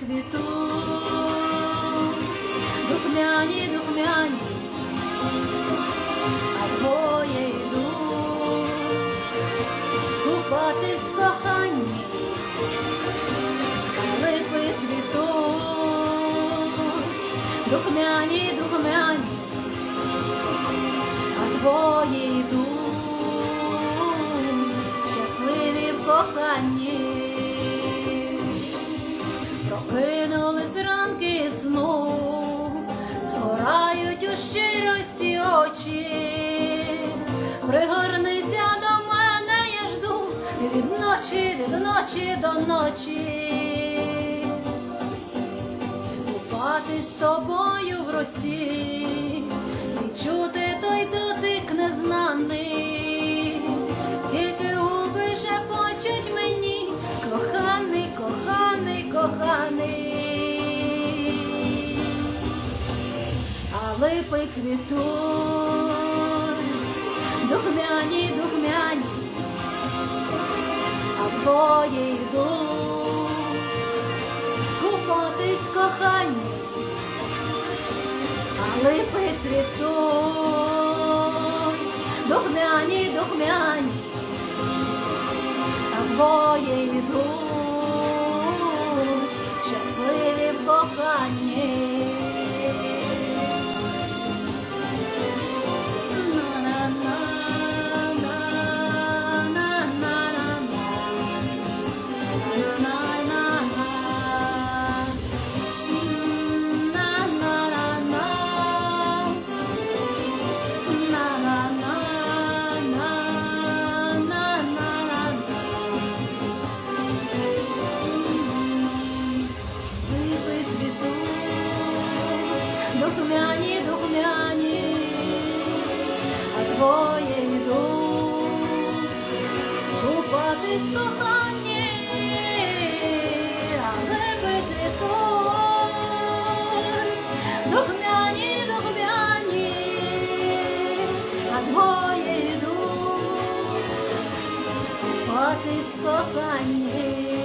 цвітуть, духмяні, духмяні, а двоє йдуть. Купатись в коханні, липи цвітуть, духмяні, духмяні, а двоє йдуть ночі, від ночі до ночі, купатись з тобою в росі, відчути той дотик незнаний, тільки губи шепочуть мені, коханий, коханий, коханий. А липи цвітуть, духмяні, духмяні, двоє йдуть купатись в коханні, а липи цвітуть, духмяні, духмяні, а двоє йдуть щасливі в коханні. Духмяні, духмяні, а двоє йдуть купатись в коханні, а липи цвітуть, духмяні, духмяні, а двоє йдуть купатись в коханні.